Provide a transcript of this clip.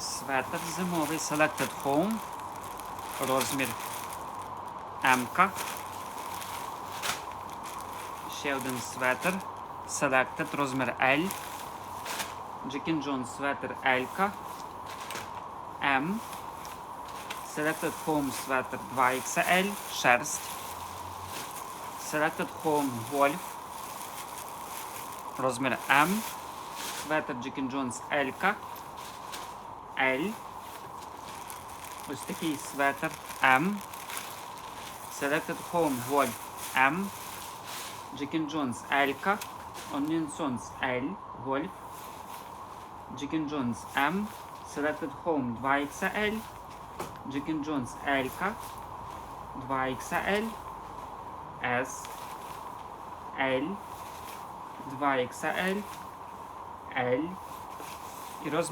Светр зимовий Selected Home. Розмір М. Ще один светр. Selected розмір L. Джекін Джонс светр L. М. Selected Home светр 2XL. Шерсть. Selected Home Golf. Розмір М. Светр Джекін Джонс L. L. Ось такий светр М. Selected Home Golf M. Джекін Джонс L. Onion Sons L. Golf. Джекін Джонс M. Selected Home 2XL. Джекін Джонс L. 2XL. S. L. 2XL. L. І розмір